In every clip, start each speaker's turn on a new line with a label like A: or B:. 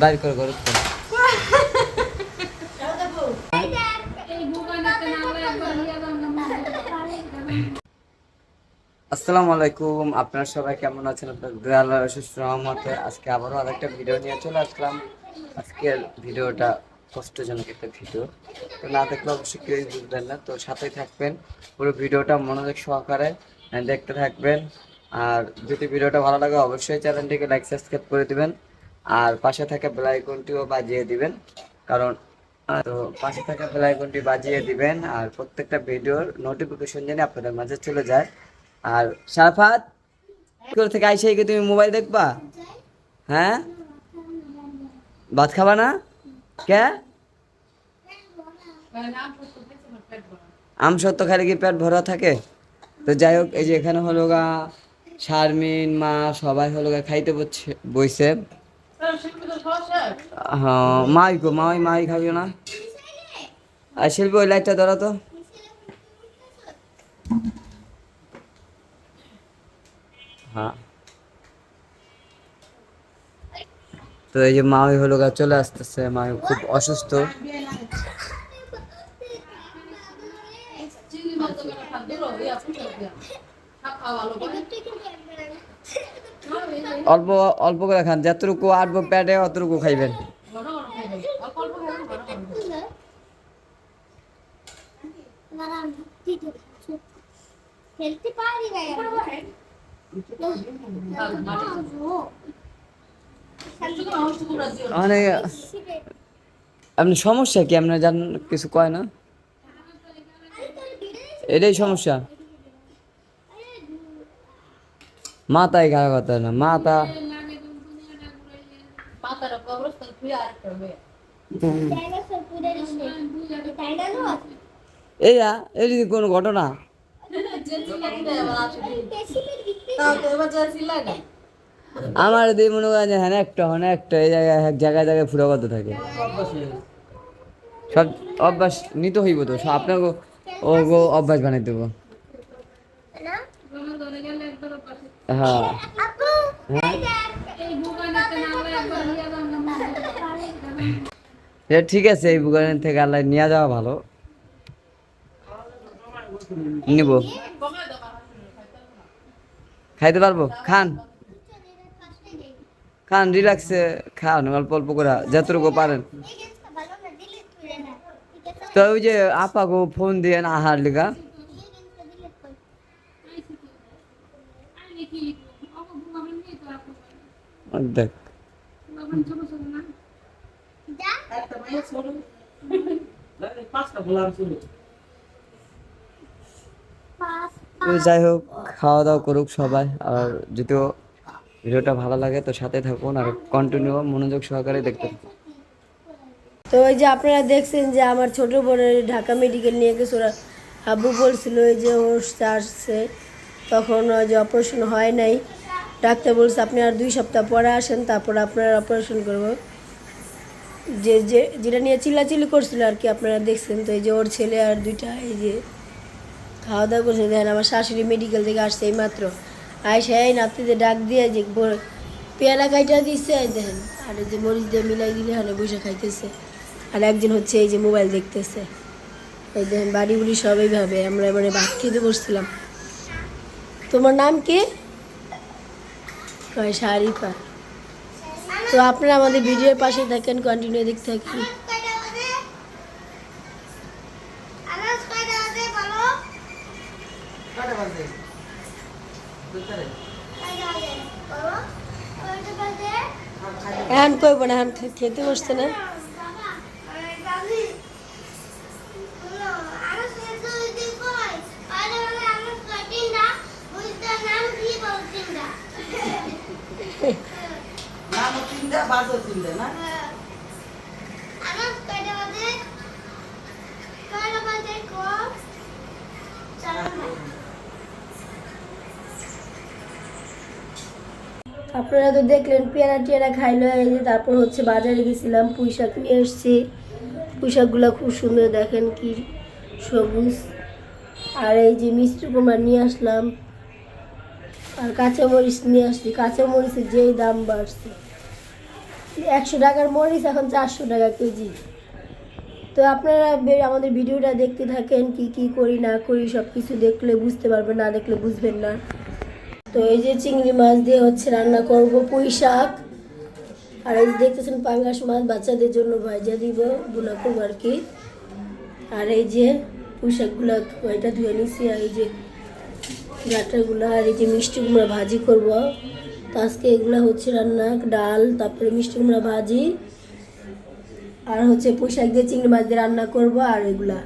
A: বাইর করে করে আসসালামু আলাইকুম, আপনারা সবাই কেমন আছেন? আপনার সুস্থ আজকে আবারও আরেকটা ভিডিও নিয়ে চলে আসলাম। আজকের ভিডিওটা কষ্টজনক একটা ভিডিও তো না দেখলে অবশ্যই কেউই বুঝবেন না। তো সাথেই থাকবেন। পুরো ভিডিওটা মনোযোগ সহকারে দেখতে থাকবেন। আর যদি ভিডিওটা ভালো লাগে, অবশ্যই চ্যানেলটিকে লাইক সাবস্ক্রাইব করে দিবেন। আর পাশে থাকা বেল আইকনটিও বাজিয়ে দিবেন। কারণ তো পাশে থাকা বেল আইকনটি বাজিয়ে দিবেন আর প্রত্যেকটা ভিডিওর নোটিফিকেশন যেন আপনাদের মাঝে চলে যায়। আর সারাফাত স্কুল থেকে আইসে কি তুমি মোবাইল দেখবা? হ্যাঁ? ভাত খাবা না? কে? আম সত্য খাইলে কি পেট ভরা থাকে? তো যাই হোক, এই যে এখানে হলো গা, শারমিন, মা সবাই হলো গা খাইতে বসছে, বইছে। হ্যাঁ মাই গো, মাই মাই খাবিও না। আর শিল্পী, ওই লাইটটা ধরো তো। হ্যাঁ। তো এই যে মা ওই হলো গা, চলে আসতেছে। মা খুব অসুস্থ। অল্প অল্প করে খান, যতটুকু আটবো প্যাটে অতটুকু খাইবেন। মানে আপনি সমস্যা কি? আপনার জান কিছু কয় না? এটাই সমস্যা। মাথায় খারাপ কথা না, মাথা। এই এই যদি কোনো ঘটনা? আমার দিয়ে মনে করেন যে হ্যাঁ একটা হ্যাঁ একটা, এই জায়গায়, এক জায়গায় জায়গায় ফুরা করতে থাকে। সব অভ্যাস নিতে হইব তো আপনাকে ও অভ্যাস বানাই দেবো। হ্যাঁ। এ ঠিক আছে এই বুকানের থেকে আল্লাহ নিয়ে যাওয়া ভালো। নিব। খাইতে পারব? খান। খান রিল্যাক্সে খান অল্প অল্প করে যতটুকু পারেন। তো ওই যে আপাগো ফোন দিয়ে আহার লিগা। দেখ। যাই হোক খাওয়া দাওয়া করুক সবাই। আর যদিও ভিডিওটা ভালো লাগে তো সাথে থাকুন আর কন্টিনিউ মনোযোগ সহকারে দেখতে থাকুন।
B: তো ওই যে আপনারা দেখছেন যে আমার ছোট বোনের ঢাকা মেডিকেল নিয়ে গেছে ওরা আব্বু বলছিল ওই যে ওর আসছে তখন যে অপারেশন হয় নাই, ডাক্তার বলছে, আপনি আর দুই সপ্তাহ পরে আসেন, তারপর আপনার অপারেশন করব। যে যে, যেটা নিয়ে চিল্লাচিল্লি করছিল আর কি, আপনারা দেখছেন তো, এই যে ওর ছেলে আর দুইটা, এই যে খাওয়া দাওয়া করছে, দেখেন আমার শাশুড়ি মেডিকেল থেকে আসছে এই মাত্র আয়সা এই নাতিতে ডাক দিয়ে যে পেয়ারা কাইটা দিচ্ছে দেখেন, আর যে মরিচ দিয়ে মিলাই দিলে হলে, বসে খাইতেছে। আর একজন হচ্ছে এই যে মোবাইল দেখতেছে। এই দেখেন, বাড়িগুলি বুড়ি সব এইভাবে, আমরা এবারে ভাত খেতে বসছিলাম। তোমার নাম কি? কয় শারিফা তো আপনারা আমাদের ভিডিওর পাশে থাকেন কন্টিনিউ দেখতে থাকেন। এখন কইব না এখন খেতে বসছে না। আপনারা তো দেখলেন, পেয়ারা টিয়ারা খাইলো, এই যে তারপর হচ্ছে বাজারে গেছিলাম পুঁই শাক নিয়ে এসছি। পুঁই শাকগুলো খুব সুন্দর, দেখেন কি সবুজ। আর এই যে মিষ্টি কুমার নিয়ে আসলাম। আর কাঁচামরিচ নিয়ে আসছি, কাঁচামরিচের যেই দাম বাড়ছে। একশো টাকার মরিচ, এখন চারশো টাকা কেজি। তো আপনারা আমাদের ভিডিওটা দেখতে থাকেন, কি কি করি, না করি সব কিছু দেখলে বুঝতে পারবেন, না দেখলে বুঝবেন না। তো এই যে চিংড়ি মাছ দিয়ে হচ্ছে রান্না করব পুঁই শাক। আর এই যে দেখতেছেন পাঙ্গাস মাছ, বাচ্চাদের জন্য ভাজা দিব বুনা করব আর কি। আর এই যে পুঁই শাকগুলো এটা ধুয়ে নিছি, আর এই যে ডাটাগুলো আর এই যে মিষ্টি ভাজি করব। তো আজকে এগুলো হচ্ছে রান্না, ডাল, তারপরে মিষ্টি কুমড়া ভাজি, আর হচ্ছে পুঁই শাক দিয়ে চিংড়ি মাছ দিয়ে রান্না করব আর এগুলা।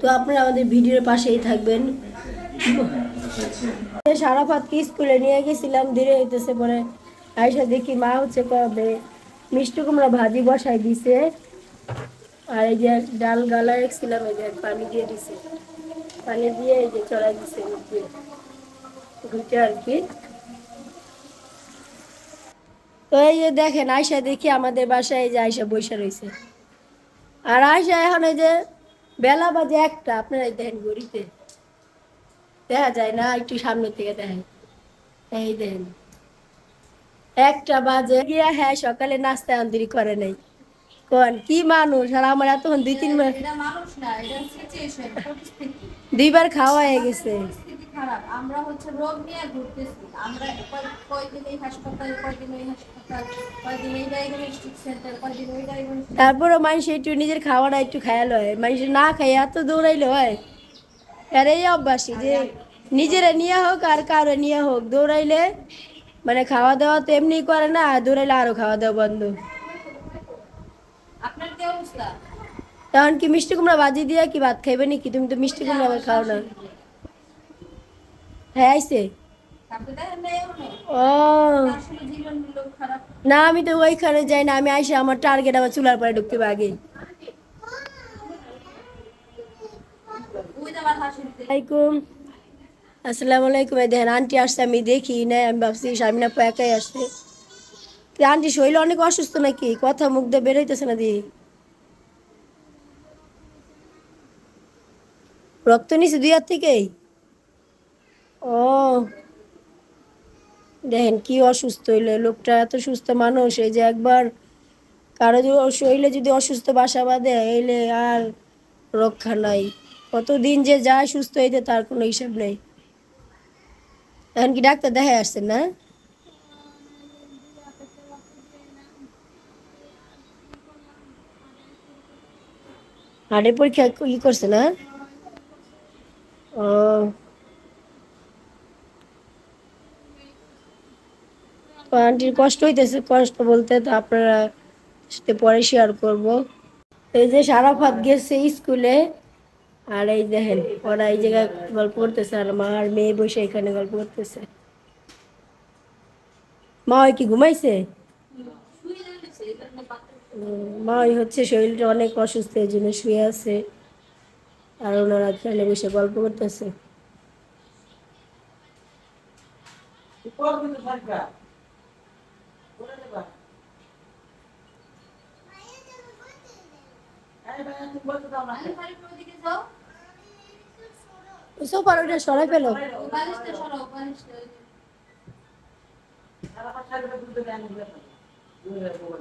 B: তো আপনারা আমাদের ভিডিওর পাশেই থাকবেন। সারাফাতকে স্কুলে নিয়ে গেছিলাম ধীরে হইতেছে পরে আয়সা দেখি মা হচ্ছে কবে মিষ্টি কুমড়া ভাজি বসাই দিছে। আর এই যে ডাল গালা রেখেছিলাম, এই যে পানি দিয়ে দিছে। পানি দিয়ে এই যে চড়াই দিছে ঘুটে আর কি। তো এই যে দেখেন আয়সা দেখি আমাদের বাসায় এই যে আয়সা বৈশা রয়েছে। আর আয়সা এখন এই যে বেলা বাজে একটা আপনারা দেখেন গড়িতে দেখা যায় না একটু সামনে থেকে দেখেন। এই দেখেন। একটা বাজে গিয়া হ্যাঁ সকালে নাস্তা আন্তরি করে নাই। কোন কি মানুষ আর আমার এতক্ষণ দুই তিন মাস
C: এটা মানুষ না এটা সিচুয়েশন পরিস্থিতি
B: দুইবার খাওয়া হয়ে গেছে।
C: খারাপ। আমরা হচ্ছে রোগ নিয়ে ঘুরতেছি। আমরা কয়- কয়দিন এই হাসপাতাল কয়দিন ওই হাসপাতাল কয়দিন এই ডায়াগনস্টিক সেন্টার কয়দিন ওই ডায়াগনস্টিক
B: তারপরও মানুষ একটু নিজের খাওয়াটা একটু খায়াল হয়। মানুষ না খাই এত দৌড়াইলে হয়। আর এই অভ্যাসই যে নিজেরা নিয়ে হোক আর কারও নিয়ে হোক দৌড়াইলে মানে খাওয়া দাওয়া তো এমনি করে না আর দৌড়াইলে আরও খাওয়া দাওয়া বন্ধ।
C: আপনার কি অবস্থা?
B: তখন কি মিষ্টি কুমড়া বাজি দিয়ে কি ভাত খাইবে নাকি? তুমি তো মিষ্টি কুমড়া আবার খাও না। হ্যাঁ আইসে ও। না, আমি তো ওইখানে যাই না, আমি আইসে আমার টার্গেট আমার চুলার পরে ঢুকতে আগে আসসালামু আলাইকুম দেখেন, আন্টি আসছে, আমি দেখি না আমি ভাবছি আপু একাই আসছে। আন্টি শরীর অনেক অসুস্থ নাকি? কথা মুখ দিয়ে বেরোইতেছে না দি রক্ত নিছে দুই হাত থেকেই ও দেখেন কি অসুস্থ হইলে লোকটা এত সুস্থ মানুষ, এই যে একবার কারও শরীরে যদি অসুস্থ বাসা বাঁধে এলে আর রক্ষা নাই। কতদিন যে যায় সুস্থ হইতে তার কোনো হিসাব নেই। এখন কি ডাক্তার দেখায় আসছেন না? হাড়ের পরীক্ষা ই করছে না? ও আন্টির কষ্ট হইতেছে, কষ্ট বলতে তো আপনারা সাথে পরে শেয়ার করব। এই যে সারাফাত গেছে স্কুলে, আর এই দেখেন, ওরা এই জায়গায় গল্প করতেছে, আর মা আর মেয়ে বসে এখানে গল্প করতেছে। মা ওই কি ঘুমাইছে? মা ওই হচ্ছে শরীরটা অনেক অসুস্থ, এই জন্য শুয়ে আছে। আর ওনারা এখানে বসে গল্প করতেছে।
C: ওই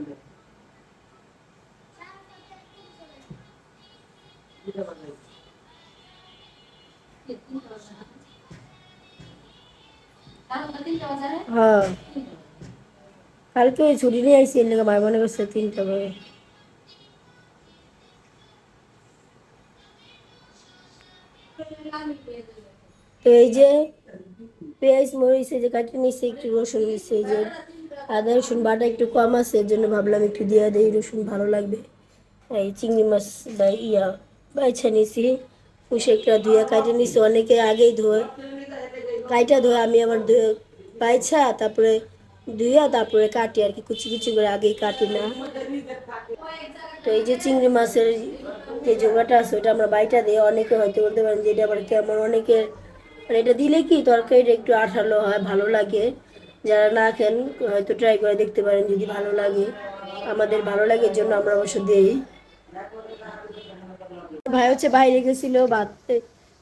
C: যে- কারণ তিনটা বাজারে
B: হ্যাঁ। কালকে ওই ছুটি নিয়ে আইসি, এর মায় মনে করছে তিনটা ভাবে তো এই যে পেঁয়াজ এই যে কাটে নিচ্ছে একটু রসুন দিচ্ছে এই যে আদা, রসুন বাটা একটু কম আছে, এর জন্য ভাবলাম একটু দিয়ে দেই, রসুন ভালো লাগবে। এই চিংড়ি মাছ বা ইয়া, বাইছা নিছি পুষেকটা ধুয়ে কাটে নিছি, অনেকে আগেই ধোয়, কাইটা ধোয় আমি আবার ধুয়ে বাইছা, তারপরে ধুইয়া তারপরে কাটি আর কি, কুচি কুচি করে আগেই কাটি না। তো এই যে চিংড়ি মাছের যে জোগাটা আছে ওটা আমরা বাইটা দিয়ে অনেকে হয়তো বলতে পারেন যে এটা আবার কেমন, অনেকের মানে এটা দিলে কি তরকারিটা একটু আঠালো হয়, ভালো লাগে। যারা না খেন, হয়তো ট্রাই করে দেখতে পারেন যদি ভালো লাগে। আমাদের ভালো লাগে জন্য আমরা অবশ্য দিই। ভাই হচ্ছে বাইরে গেছিল, ভাত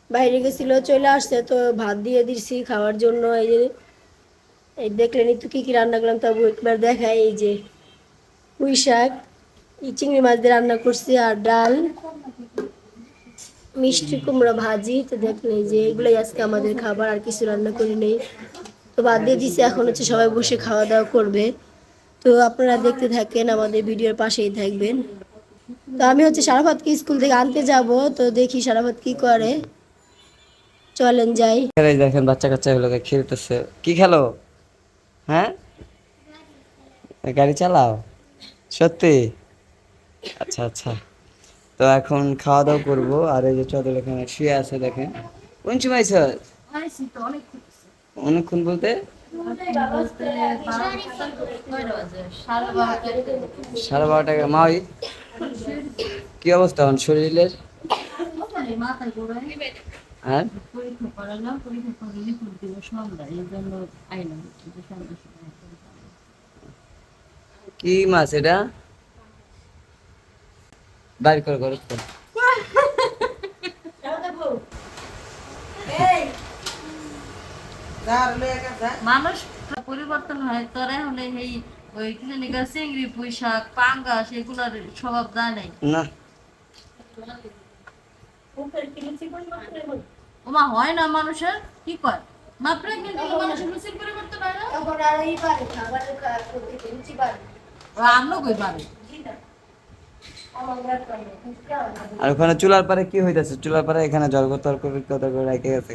B: বাইরে গেছিল, চলে আসছে, তো ভাত দিয়ে দিচ্ছি খাওয়ার জন্য। এই যে এই দেখলেন একটু কী কী রান্না করলাম তবু একবার দেখাই, এই যে পুঁই শাক, এই চিংড়ি মাছ দিয়ে রান্না করছি, আর ডাল, মিষ্টি কুমড়ো ভাজি, তো দেখলেন যে এগুলোই আজকে আমাদের খাবার, আর কিছু রান্না করি নেই। তো বাদ দিয়ে দিছি, এখন হচ্ছে সবাই বসে খাওয়া দাওয়া করবে। তো আপনারা দেখতে থাকেন, আমাদের ভিডিওর পাশেই থাকবেন। তো আমি হচ্ছে সারাফাতকে স্কুল থেকে আনতে যাব, তো দেখি সারাফাত কি করে। চলেন যাই।
A: দেখেন বাচ্চা কাচ্চাগুলোকে খেলতেছে। কি খেলো? হ্যাঁ? গাড়ি চালাও? সত্যি? আচ্ছা আচ্ছা। তো এখন খাওয়া দাওয়া করব, আর এই যে চদর এখানে শুয়ে আছে দেখেন। কোন সময় স্যার? অনেকক্ষণ বলতে? সাড়ে বারোটা মা ওই কি অবস্থা শরীরের? হ্যাঁ?
D: পরীক্ষা করালাম পরীক্ষা করে রিপোর্ট দিব সন্ধ্যা এই জন্য আইলাম কিন্তু সন্ধ্যার সময়
A: কি মাছ এটা? বাইর করে করো।
D: মানুষ পরিবর্তন হয় তোরা হলে এই ওই চিংড়ি পুঁই শাক পাঙ্গাস এগুলোর স্বভাব যায় নাই।
A: না।
D: ওমা হয় না মানুষের? কি কয়? মাত্র কিন্তু মানুষের রুচির পরিবর্তন হয় না? ও আমলো কই পারে
A: আর ওখানে চুলার পারে কি হইতাছে? চুলার পারে এখানে জল তর্ক বিতর্ক করে রেখে গেছে